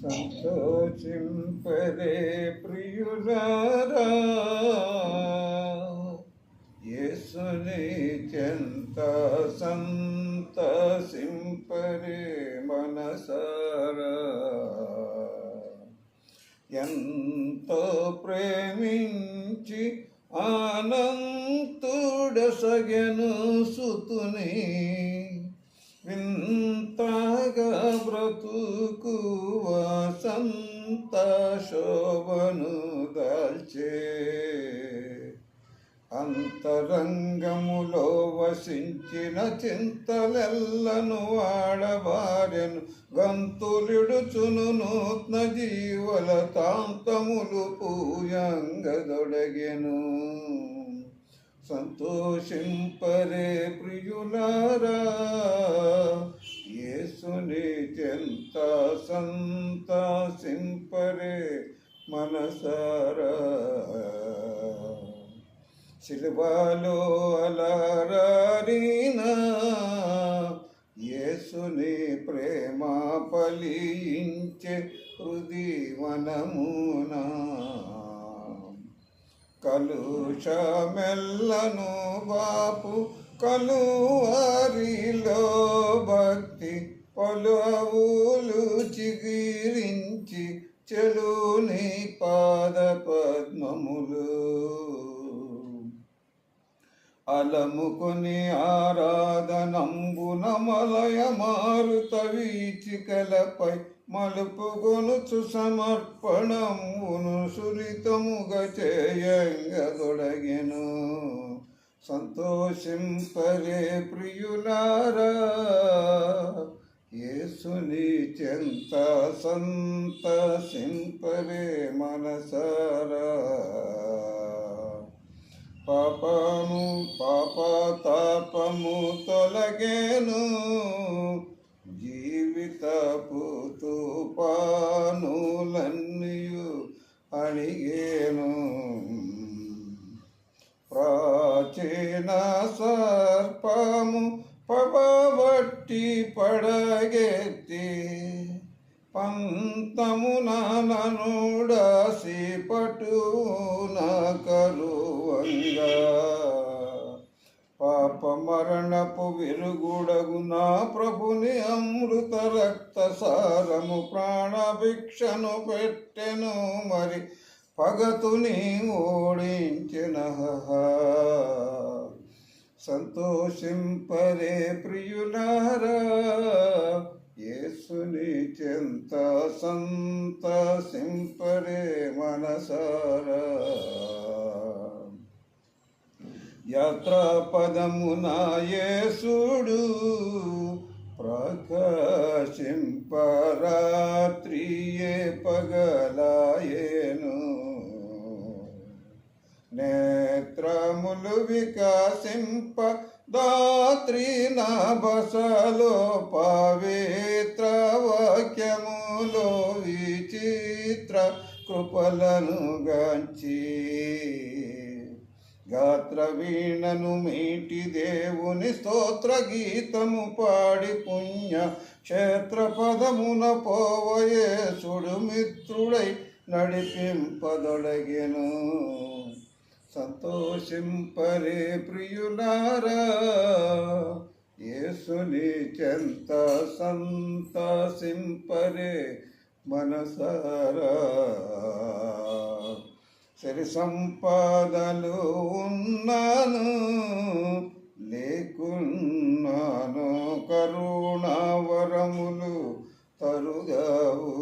సంతోషింపరే ప్రియులారా. యేసుని చెంత సంతసింపరే మనసారా. ఎంతో ప్రేమించి ఆనంతుడసగను సుతుని వింతగా బ్రతుకు వసంత శోభను దాల్చే. అంతరంగములో వసించిన చింతలెల్లను వాడబారెను గంతులిడుచును నూత్న జీవల తాంతములు పూయంగదొడగెను. సంతోషింపరే ప్రియులారా. యేసుని చెంత సంతసింపరే మనసారా. శిల్వాలో అలరారినా యేసుని ప్రేమ పలించే హృది వనమునా కలుషమెల్లను బాపు కలువారిలో భక్తి పలువులు చిగిరించి చెలుని పాద పద్మములు. అలముకొని ఆరాధనంబున మలయ మారుత వీచికలపై మలుపుగొనుచు సమర్పణమును సురితముగా చేయంగదొడగెను సంతోషింపరే ప్రియులారా యేసుని చెంత సంతసింపరే మనసారా. పాపము పాపతాపము తొలగేను జీవితపు తుపానులన్నీయు అణిగేను. ప్రాచీన సర్పము పబట్టి పడగెత్తి పంతమున ననుడాసి పటున కరువంగా మరణపు విరుగుడగు నా ప్రభుని అమృత రక్త సారము ప్రాణభిక్షను పెట్టెను మరి పగతుని ఓడించిన సంతోషింపరే ప్రియులారా యేసుని చెంత సంతసింపరే మనసారా. యాత్ర పదమున యేసుడు ప్రకాశింపరాత్రియే పగలాయేను. నేత్రములు వికాసింప దాత్రి నా బసలో పవిత్ర వాక్యములో విచిత్ర కృపలను గాంచి గాత్ర వీణను మీటి దేవుని స్తోత్ర గీతము పాడి పుణ్య క్షేత్ర పదమున పోవయేసుడు మిత్రుడై నడిపింపదొడగెను. సంతోషింపరే ప్రియులారా యేసుని చెంత సంతసింపరే మనసారా. సరి సంపదలు ఉన్నాను లేకున్నాను కరుణావరములు తరుగావు.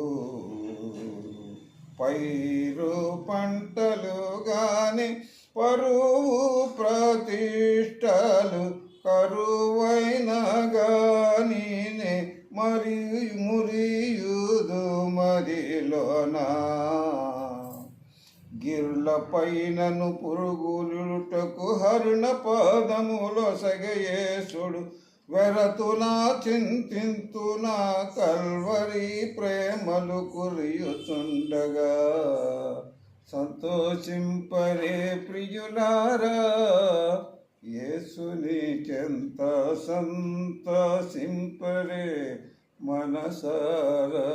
పైరు పంటలు గాని పరువు ప్రతిష్టలు కరువైన గాని మరి మురియుదు మరిలోనా గిర్ల పైనను పురుగులుటకు హరుణ పాదములో సగయేశుడు వెరతునా చింతింతునా కల్వరి ప్రేమలు కురియుచుండగా. సంతోషింపరే ప్రియులారా యేసుని చెంత సంతోషింపరే మనసారా.